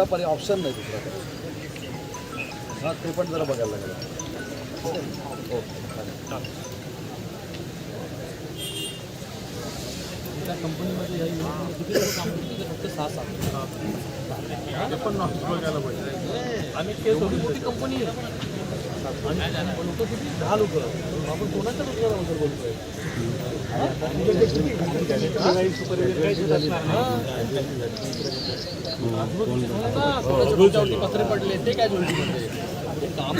दुसरा पर्याय ऑप्शन नाही दुसरा काही. हा ते पण जरा बघायला लागेल. ओके त्या कंपनीमध्ये या युनिटमध्ये किती लोक काम करतात फक्त सहा सात. पण बघायला पाहिजे. आम्ही ते मोठी कंपनी आहे. लोक किती? दहा लोक. आपण कोणाच्या रोजगाराबद्दल बोलतोय? पत्रे पडले ते काय काम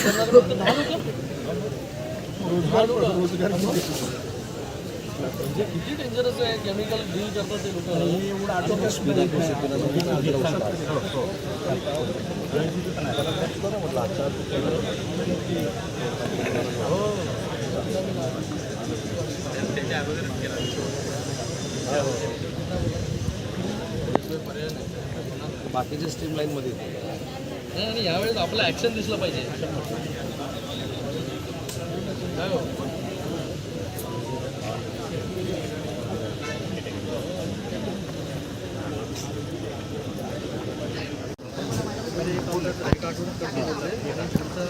म्हणजे किती डेंजरस आहे केमिकल डील करतात ते लोक बाकीचे स्ट्रीम लाईनमध्ये नाही आणि यावेळेस आपलं ऍक्शन दिसलं पाहिजे हो?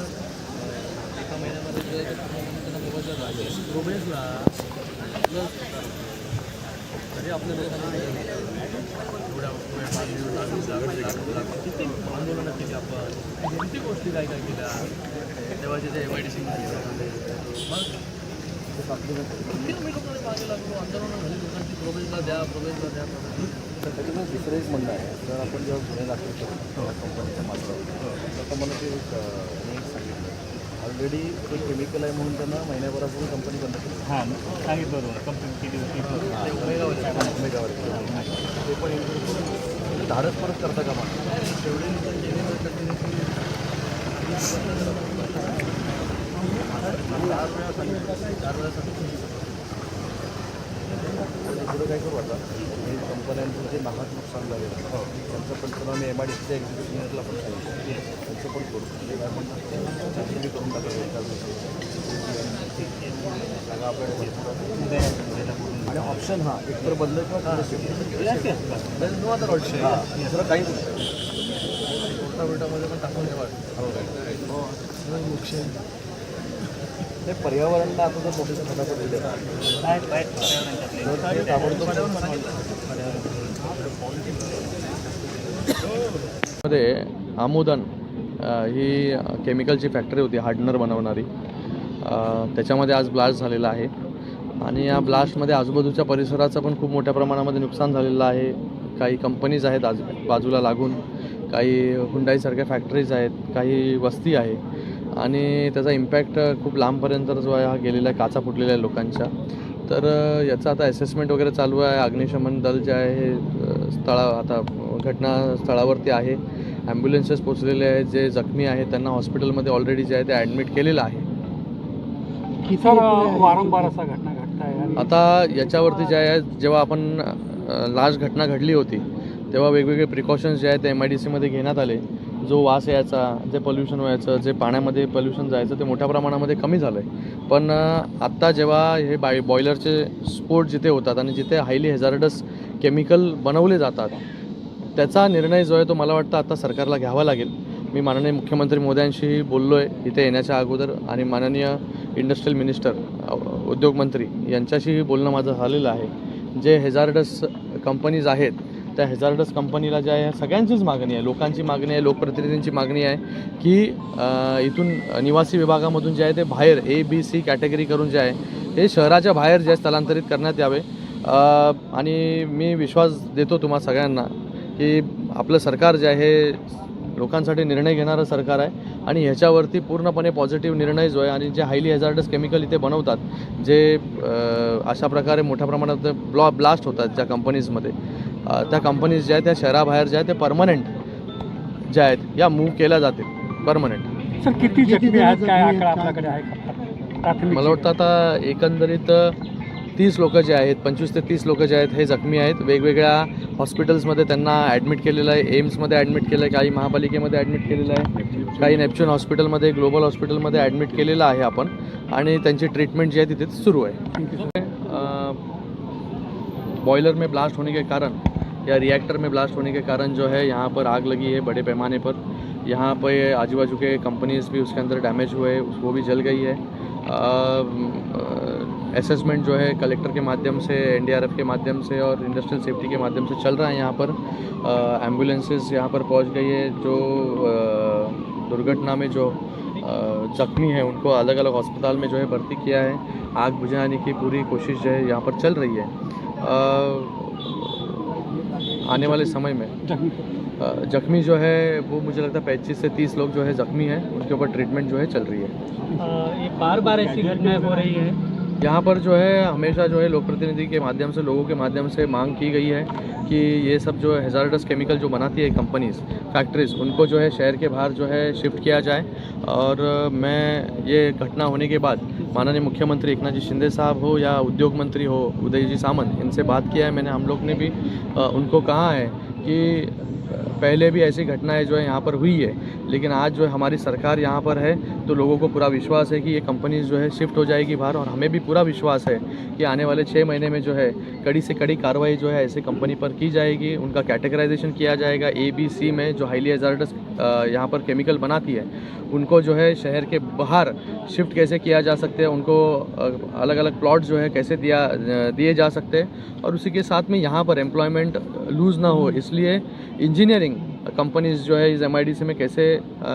एका महिन्यामध्ये जे आहे ते पूर्णपणे त्यांना मोबाईलचा जागे प्रोग्रेसला प्लस तरी आपल्या लोकांना एवढ्या किती आंदोलनं केली आपण किती गोष्टी काय काय केल्या तेव्हाचे ते एम मग आंदोलनं झाली लोकांची द्या प्रोग्रेसला द्या तर त्याच्यामुळे दुसरं एक म्हणणं आहे जर आपण जेव्हा गुन्हे दाखल करतो कंपनीच्या मालकावर तर मला ते एक एक सांगितलं. ऑलरेडी ते केमिकल आहे म्हणून त्यांना महिन्याभरापूर्वी कंपनी बंद केली. हां सांगितलं बरोबर कंप्लेंट केली होती? मेगावर ते पण करून धाडस परत करता का मला तेवढे चार वेळा सांगितलं. चार वेळा सांगितलं. आणि पुढं काय करू आता? हे कंपन्यांचं जे नाहक नुकसान झालेलं त्यांचं पंचनामे एम आय डी सीच्या एक्झिक्युटिव्हला पण सांगितलं त्यांचं पण करू काय म्हणतात चाचणी करून एका जागा आपल्याकडे. आणि ऑप्शन हा एकतर बदल किंवा other option. हा. दुसरं काहीच नाही. रोटावेटामध्ये पण टाकून ठेवा. ते पर्यावरणाला आता जर मोठे फटाफट दिले. तर ते ताबडतोबमध्ये आमोदन ही केमिकलची फॅक्टरी होती हार्डनर बनवणारी. त्याच्यामध्ये आज ब्लास्ट झालेला आहे. आणि या ब्लास्टमध्ये आजूबाजूच्या परिसराचं पण खूप मोठ्या प्रमाणामध्ये नुकसान झालेलं आहे. काही कंपनीज आहेत आज बाजूला लागून काही हुंडाईसारख्या फॅक्टरीज आहेत काही वस्ती आहे. आणि त्याचा इम्पॅक्ट खूप लांबपर्यंत जो आहे हा गेलेला आहे काचा फुटलेल्या आहे लोकांच्या. तर याचं आता असेसमेंट वगैरे चालू आहे. अग्निशमन दल जे आहे हे स्थळा आता घटनास्थळावरती आहे. ॲम्ब्युलन्सेस पोचलेले आहेत. जे जखमी आहेत त्यांना हॉस्पिटलमध्ये ऑलरेडी जे आहे ते ॲडमिट केलेलं आहे. वारंवार असा घटना घडत आहे आता याच्यावरती जे आहे जेव्हा आपण लास्ट घटना घडली होती तेव्हा वेगवेगळे प्रिकॉशन्स जे आहेत ते एम आय डी सीमध्ये घेण्यात आले. जो वास यायचा जे पोल्युशन व्हायचं जे पाण्यामध्ये पोल्युशन जायचं ते मोठ्या प्रमाणामध्ये कमी झालं आहे पण आत्ता जेव्हा हे बाय बॉयलरचे स्फोट जिथे होतात आणि जिथे हायली हेझार्डस केमिकल बनवले जातात त्याचा निर्णय जो आहे तो मला वाटतं आता सरकारला घ्यावा लागेल. मी माननीय मुख्यमंत्री मोद्यांशी बोललो आहे इथे येण्याच्या अगोदर आणि माननीय इंडस्ट्रियल मिनिस्टर उद्योगमंत्री यांच्याशीही बोलणं माझं झालेलं आहे. जे हेझार्डस कंपनीज आहेत त्या हेझार्डस कंपनीला ज्या आहे सगळ्यांचीच मागणी आहे. लोकांची मागणी आहे लोकप्रतिनिधींची मागणी आहे की इथून निवासी विभागामधून जे आहे ते बाहेर ए बी सी कॅटेगरी करून जे आहे हे शहराच्या बाहेर जे स्थलांतरित करण्यात यावे. आणि मी विश्वास देतो तुम्हा सगळ्यांना की आपलं सरकार जे आहे लोकांसाठी निर्णय घेणारं सरकार आहे आणि ह्याच्यावरती पूर्णपणे पॉझिटिव्ह निर्णय जो आहे आणि जे हायली हॅझार्डस केमिकल इथे बनवतात जे अशा प्रकारे मोठ्या प्रमाणात ब्लॉ ब्लास्ट होतात ज्या कंपनीजमध्ये. त्या कंपनीज ज्या आहेत त्या शहराबाहेर ज्या आहेत ते परमनंट ज्या आहेत या मूव्ह केल्या जातील परमनंट सर किती जखमी आहेत? काय आकडा आपल्याकडे आहे? का प्राथमिक मला वाटतं आता एकंदरीत तीस लोक जे आहेत पंचवीस ते तीस लोक जे आहेत हे जखमी आहेत. वेगवेगळ्या हॉस्पिटल्समध्ये त्यांना ॲडमिट केलेलं आहे. एम्समध्ये ॲडमिट केलं आहे काही महापालिकेमध्ये ॲडमिट केलेलं आहे. काही नेपच्यून हॉस्पिटलमध्ये ग्लोबल हॉस्पिटलमध्ये ॲडमिट केलेलं आहे आपण. आणि त्यांची ट्रीटमेंट जी आहे तिथे सुरू आहे. बॉयलर में ब्लास्ट होने के कारण या रिएक्टर में ब्लास्ट होने के कारण जो है यहाँ पर आग लगी है बड़े पैमाने पर. यहाँ पे आजू बाजू के कंपनीज भी उसके अंदर डैमेज हुए वो भी जल गई है. असेसमेंट जो है कलेक्टर के माध्यम से एनडीआरएफ के माध्यम से और इंडस्ट्रियल सेफ्टी के माध्यम से चल रहा है यहाँ पर। एम्बुलेंसेस यहाँ पर पहुँच गई है जो दुर्घटना में जो जख्मी है उनको अलग अलग अस्पताल में जो है भर्ती किया है। आग बुझाने की पूरी कोशिश जो है यहाँ पर चल रही है। अ, आने वाले समय में जख्मी जो है वो मुझे लगता है पैंतीस से तीस लोग जो है जख्मी हैं उनके ऊपर ट्रीटमेंट जो है चल रही है। आ, ये बार बार ऐसी घटनाएँ हो रही है। यहाँ पर जो है, हमेशा जो है लोक प्रतिनिधि के माध्यम से, लोगों के माध्यम से मांग की गई है कि ये सब जो है हेजार्डस केमिकल जो बनाती है कंपनीज़ फैक्ट्रीज उनको जो है, शहर के बाहर जो है शिफ्ट किया जाए। और मैं, ये घटना होने के बाद माननीय मुख्यमंत्री एकनाथ जी शिंदे साहब हो या उद्योग मंत्री हो, उदय जी सामंत, इनसे बात किया है मैंने, हम लोग ने भी। उनको कहा है कि पहले भी ऐसी घटनाएँ जो है यहाँ पर हुई है, लेकिन आज जो है हमारी सरकार यहाँ पर है तो लोगों को पूरा विश्वास है कि ये कंपनीज़ जो है शिफ्ट हो जाएगी बाहर, और हमें भी पूरा विश्वास है कि आने वाले छः महीने में जो है कड़ी से कड़ी कार्रवाई जो है ऐसे कंपनी पर की जाएगी, उनका कैटेगराइजेशन किया जाएगा। ए बी सी में जो हाईली एजार्डस यहाँ पर केमिकल बनाती है, उनको जो है शहर के बाहर शिफ्ट कैसे किया जा सकते हैं, उनको अलग अलग प्लॉट जो है कैसे दिया दिए जा सकते हैं, और उसी के साथ में यहाँ पर एम्प्लॉयमेंट लूज़ ना हो, इसलिए इंजीनियरिंग कंपनीज़ जो है इस एमआईडीसी में कैसे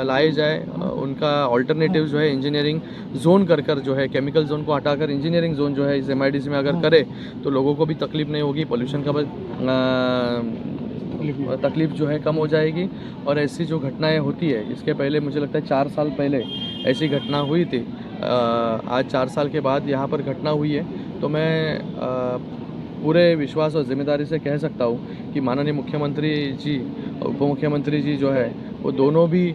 लाए जाए उनका ऑल्टरनेटिव जो है इंजीनियरिंग जोन कर कर जो है केमिकल जोन को हटाकर इंजीनियरिंग जोन जो है इस एमआईडीसी में अगर करे तो लोगों को भी तकलीफ़ नहीं होगी पोल्यूशन का तकलीफ़ जो है कम हो जाएगी। और ऐसी जो घटनाएँ होती है इसके पहले मुझे लगता है चार साल पहले ऐसी घटना हुई थी। आज चार साल के बाद यहाँ पर घटना हुई है। तो मैं पूरे विश्वास और ज़िम्मेदारी से कह सकता हूँ कि माननीय मुख्यमंत्री जी और उप मुख्यमंत्री जी जो है, वो दोनों भी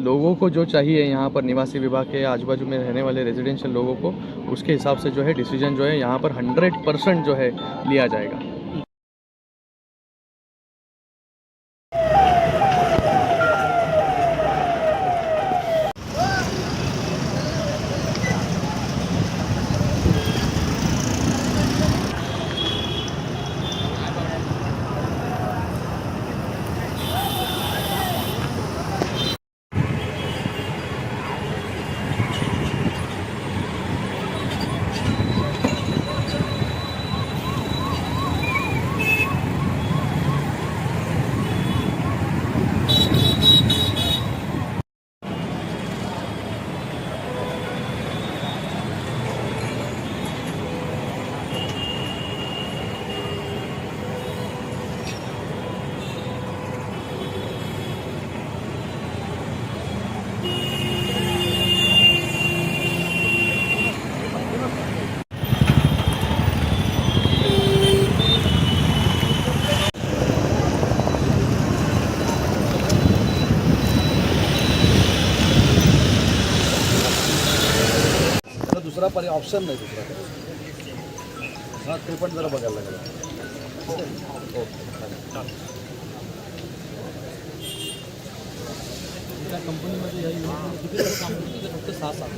लोगों को जो चाहिए यहाँ पर निवासी विभाग के आजू बाजू में रहने वाले रेजिडेंशियल लोगों को, उसके हिसाब से जो है डिसीज़न जो है, यहाँ पर हंड्रेड परसेंट जो है, लिया जाएगा। दुसरा पर्याय ऑप्शन नाही दुसरा हां ते पण जरा बघायला लागेल. ओके. चालेल त्या कंपनीमध्ये फक्त सहा सात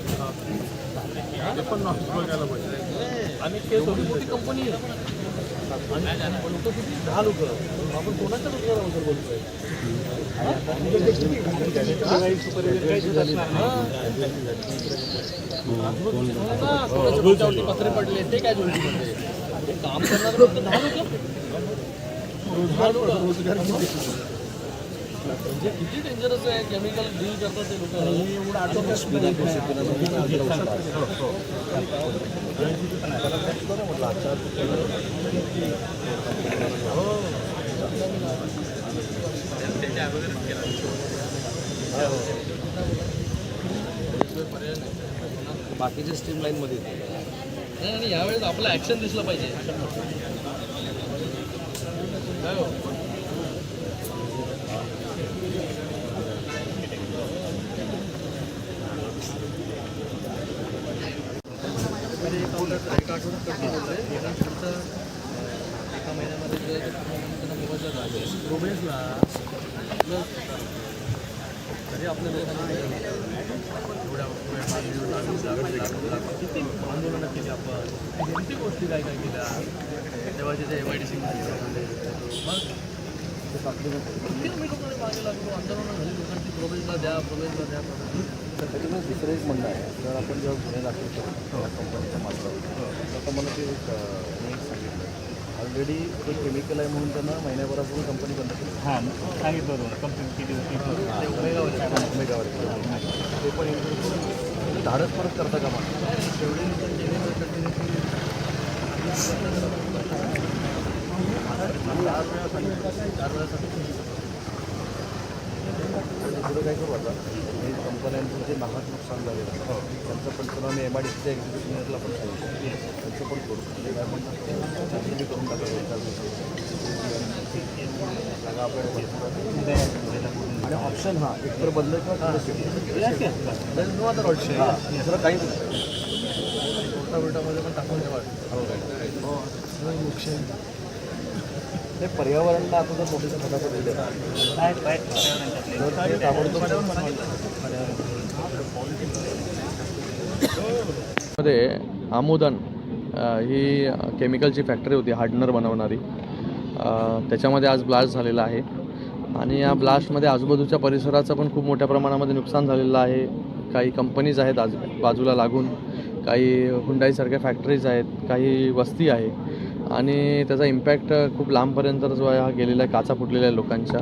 ते पण बघायला पाहिजे आणि ते थोडी मोठी कंपनी आहे आणि लोक किती दहा लोक आपण कोणाच्या रोजगाराबद्दल बोलतोय पत्रे पडले ते काय काम करणार रोजगार म्हणजे किती डेंजरस आहे केमिकल डील करतात ते लोक? बाकीचे स्ट्रीम लाईनमध्ये नाही आणि यावेळेस आपलं ॲक्शन दिसलं पाहिजे. काय हो? आठवडून कठीण होते आणि पुढचं एका महिन्यामध्ये गेलं तर त्यांना मोबाईलचा झाले रुबेसला तरी आपल्या लोकांना आंदोलनं केली आपण. कोणती गोष्टी काय काय केल्या? तेव्हा तिथे एम आय डी सी मग त्याच्यामुळे दुसरं एक म्हणणं आहे जर आपण जेव्हा गुन्हे दाखल करतो त्या कंपनीच्या मालकावर तर मला ते एक सांगितलं ऑलरेडी ते केमिकल आहे म्हणून त्यांना महिन्याभरापूर्वी कंपनी बंद केली हां. सांगितलं होतं कंप्लेंट केली होती ते मेगावर ते पण धाडस परत करता का मला तेवढी लोकं केली तर continuously चार वेळा सांगितलं चार वेळा सांगितलं आणि पुढे काय करू आता हे कंपन्यांचं जे नाहक नुकसान झालेलं आहे त्यांचं पंचनामे एम आय डी सीच्या एक्झिक्युटिव्हला पण सांगितलं त्यांचं पण करू ते काय म्हणतात करून टाकायचं आणि ऑप्शन हा एकतर बदल किंवा There is ऑप्शन दुसरं काही नाही रोटावेटामध्ये पण टाकून ठेवा ते पर्यावरण आपण जर मोठीचं फटाफट दिले तर ते ताबडतोबमध्ये आमोदन ही केमिकलची फॅक्टरी होती हार्डनर बनवणारी. त्याच्यामध्ये आज ब्लास्ट झालेला आहे. आणि या ब्लास्टमध्ये आजूबाजूच्या परिसराचं पण खूप मोठ्या प्रमाणामध्ये नुकसान झालेलं आहे. काही कंपनीज आहेत आज बाजूला लागून काही हुंडाईसारख्या फॅक्टरीज आहेत काही वस्ती आहे. आणि त्याचा इम्पॅक्ट खूप लांबपर्यंत जो आहे हा गेलेला आहे काचा फुटलेल्या आहे लोकांच्या.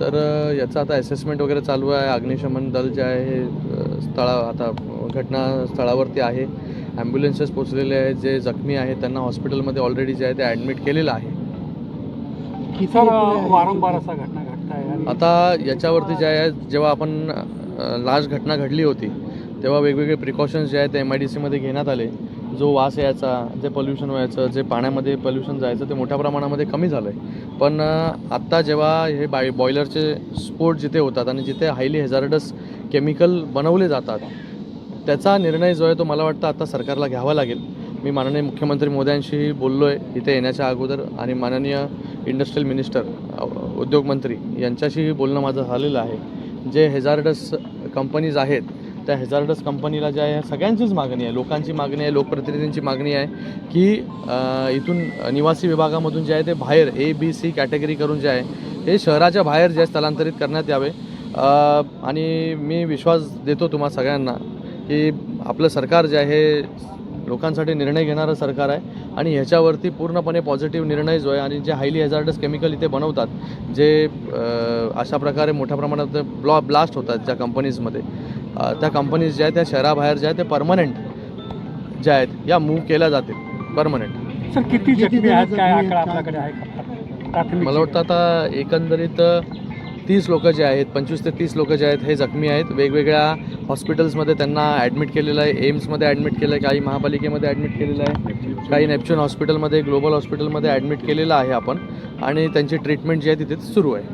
तर याचं आता असेसमेंट वगैरे चालू आहे. अग्निशमन दल जे आहे हे स्थळा आता घटनास्थळावरती आहे. ॲम्ब्युलन्सेस पोचलेले आहेत. जे जखमी आहेत त्यांना हॉस्पिटलमध्ये ऑलरेडी जे आहे ते ॲडमिट केलेलं आहे. वारंवार असा घटना घडत आहे आणि आता याच्यावरती जे आहे जेव्हा आपण लास्ट घटना घडली होती तेव्हा वेगवेगळे प्रिकॉशन्स जे आहेत ते एम आय डी सीमध्ये घेण्यात आले. जो वास यायचा जे पोल्युशन व्हायचं जे पाण्यामध्ये पोल्युशन जायचं ते मोठ्या प्रमाणामध्ये कमी झालं आहे पण आत्ता जेव्हा हे बाय बॉयलरचे स्फोट जिथे होतात आणि जिथे हायली हेझार्डस केमिकल बनवले जातात त्याचा निर्णय जो आहे तो मला वाटतं आता सरकारला घ्यावा लागेल. मी माननीय मुख्यमंत्री मोद्यांशी बोललो आहे इथे येण्याच्या अगोदर आणि माननीय इंडस्ट्रियल मिनिस्टर उद्योगमंत्री यांच्याशीही बोलणं माझं झालेलं आहे. जे हेझार्डस कंपनीज आहेत त्या हेझार्डस कंपनीला ज्या आहे सगळ्यांचीच मागणी आहे लोकांची मागणी आहे लोकप्रतिनिधींची मागणी आहे की इथून निवासी विभागामधून जे आहे ते बाहेर ए बी सी कॅटेगरी करून जे आहे हे शहराच्या बाहेर जे स्थलांतरित करण्यात यावे. आणि मी विश्वास देतो तुम्हा सगळ्यांना की आपलं सरकार जे आहे लोकांसाठी निर्णय घेणारं सरकार आहे आणि ह्याच्यावरती पूर्णपणे पॉझिटिव्ह निर्णय जो आहे आणि जे हायली हेझार्डस केमिकल इथे बनवतात जे अशा प्रकारे मोठ्या प्रमाणात ब्लॉ ब्लास्ट होतात ज्या कंपनीजमध्ये त्या कंपनीज ज्या आहेत त्या शहराबाहेर ज्या आहेत ते परमनंट ज्या आहेत या मूव्ह केल्या जातील. परमनंट सर किती जखमी आहेत? काय आकडा आपल्याकडे आहे? मला वाटतं आता एकंदरीत तीस लोक जे आहेत पंचवीस ते तीस लोक जे आहेत हे जखमी आहेत. वेगवेगळ्या हॉस्पिटल्समध्ये त्यांना ॲडमिट केलेलं आहे. एम्समध्ये ॲडमिट केलं आहे काही महापालिकेमध्ये ॲडमिट केलेलं आहे. काही नेपच्यून हॉस्पिटलमध्ये ग्लोबल हॉस्पिटलमध्ये ॲडमिट केलेलं आहे आपण. आणि त्यांची ट्रीटमेंट जी आहे तिथे सुरू आहे.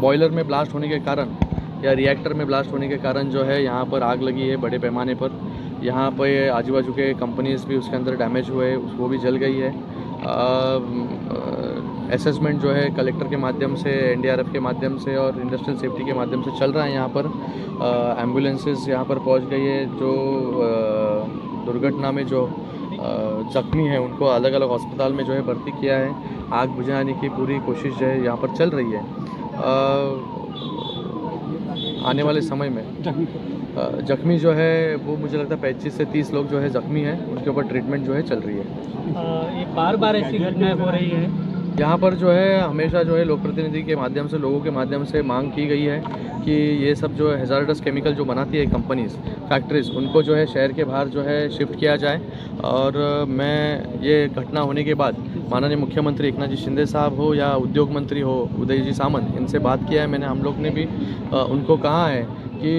बॉयलर में ब्लास्ट होने के कारण या रिएक्टर में ब्लास्ट होने के कारण जो है यहाँ पर आग लगी है बड़े पैमाने पर। यहाँ पर आजू बाजू के कंपनीज़ भी उसके अंदर डैमेज हुए वो भी जल गई है। असेसमेंट जो है कलेक्टर के माध्यम से एनडीआरएफ के माध्यम से और इंडस्ट्रियल सेफ्टी के माध्यम से चल रहा है यहाँ पर। एम्बुलेंसेस यहाँ पर पहुँच गई है जो दुर्घटना में जो जख्मी है उनको अलग अलग अस्पताल में जो है भर्ती किया है। आग बुझाने की पूरी कोशिश जो है यहाँ पर चल रही है। अ, आने वाले समय में। जखमी जो है वो मुझे लगता है पैंतीस से तीस लोग जो है जख्मी हैं। उनके ऊपर ट्रीटमेंट जो है चल रही है। ये बार बार ऐसी घटनाएं हो रही है। यहाँ पर जो है, हमेशा जो है लोक प्रतिनिधि के माध्यम से, लोगों के माध्यम से मांग की गई है कि ये सब जो है हेजार्डस केमिकल जो बनाती है कंपनीज़ फैक्ट्रीज उनको जो है शहर के बाहर जो है शिफ्ट किया जाए। और मैं, ये घटना होने के बाद माननीय मुख्यमंत्री एकनाथ जी शिंदे साहब हो या उद्योग मंत्री हो उदय जी सामंत, इनसे बात किया है मैंने, हम लोग ने भी उनको कहा है कि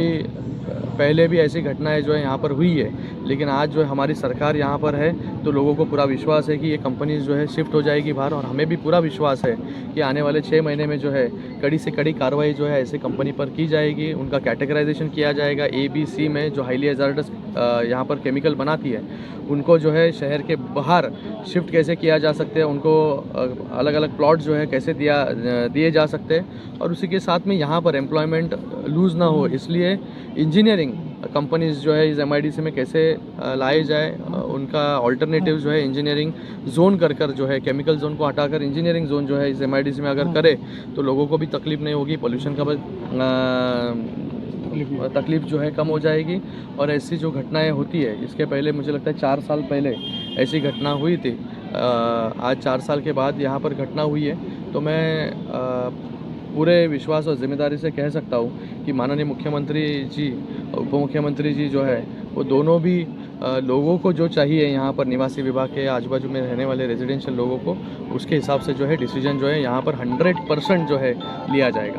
पहले भी ऐसी घटनाएँ जो है यहाँ पर हुई है, लेकिन आज जो है हमारी सरकार यहाँ पर है तो लोगों को पूरा विश्वास है कि ये कंपनीज़ जो है शिफ्ट हो जाएगी बाहर, और हमें भी पूरा विश्वास है कि आने वाले छः महीने में जो है कड़ी से कड़ी कार्रवाई जो है ऐसे कंपनी पर की जाएगी, उनका कैटेगराइजेशन किया जाएगा। ए बी सी में जो हाईली हेजार्डस यहाँ पर केमिकल बनाती है, उनको जो है शहर के बाहर शिफ्ट कैसे किया जा सकते हैं, उनको अलग अलग प्लॉट जो है कैसे दिया दिए जा सकते हैं, और उसी के साथ में यहाँ पर एम्प्लॉयमेंट लूज़ ना हो, इसलिए इंजीनियरिंग कंपनीज़ जो है इस एम में कैसे लाए जाए उनका ऑल्टरनेटिव जो है इंजीनियरिंग जोन कर कर जो है केमिकल जोन को हटाकर इंजीनियरिंग जोन जो है इस एम में अगर करे तो लोगों को भी तकलीफ़ नहीं होगी पोल्यूशन का तकलीफ़ जो है कम हो जाएगी। और ऐसी जो घटनाएँ होती है इसके पहले मुझे लगता है चार साल पहले ऐसी घटना हुई थी। आज चार साल के बाद यहाँ पर घटना हुई है। तो मैं पूरे विश्वास और ज़िम्मेदारी से कह सकता हूँ कि माननीय मुख्यमंत्री जी उप मुख्यमंत्री जी जो है, वो दोनों भी लोगों को जो चाहिए यहाँ पर, निवासी विभाग के आजू बाजू में रहने वाले रेजिडेंशियल लोगों को, उसके हिसाब से जो है डिसीज़न जो है, यहाँ पर हंड्रेड परसेंट जो है, लिया जाएगा।